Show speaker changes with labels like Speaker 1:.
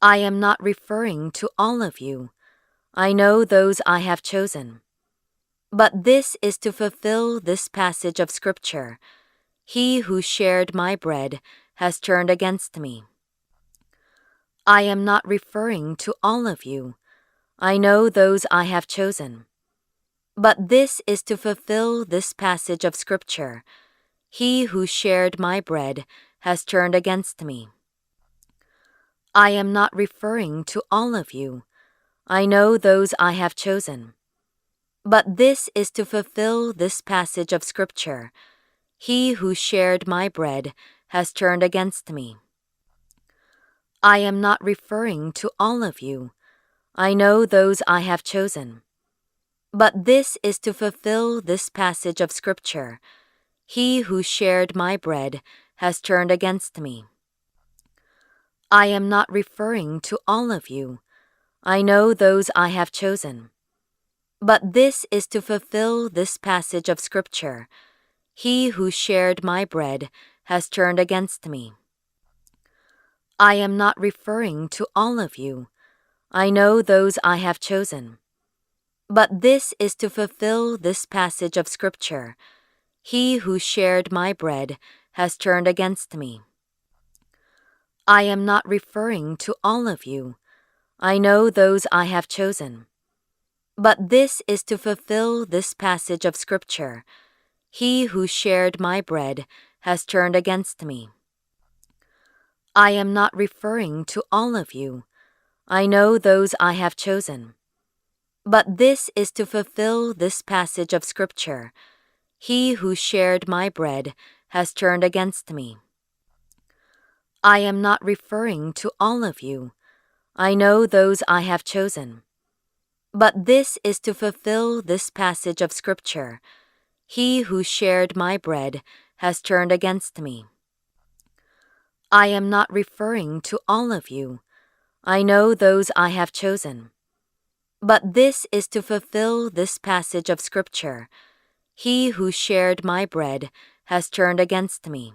Speaker 1: I am not referring to all of you. I know those I have chosen. But this is to fulfill this passage of Scripture He who shared my bread has turned against me. I am not referring to all of you. I know those I have chosen. But this is to fulfill this passage of Scripture He who shared my bread has turned against me. I am not referring to all of you. I know those I have chosen. But this is to fulfill this passage of Scripture He who shared my bread has turned against me. I am not referring to all of you. I know those I have chosen. But this is to fulfill this passage of Scripture He who shared my bread has turned against me. I am not referring to all of you. I know those I have chosen. But this is to fulfill this passage of Scripture He who shared my bread has turned against me. I am not referring to all of you. I know those I have chosen. But this is to fulfill this passage of Scripture He who shared my bread has turned against me. I am not referring to all of you. I know those I have chosen. But this is to fulfill this passage of Scripture He who shared my bread has turned against me. I am not referring to all of you. I know those I have chosen. But this is to fulfill this passage of Scripture He who shared my bread has turned against me. I am not referring to all of you. I know those I have chosen. But this is to fulfill this passage of Scripture He who shared my bread has turned against me. I am not referring to all of you. I know those I have chosen. But this is to fulfill this passage of Scripture He who shared my bread has turned against me.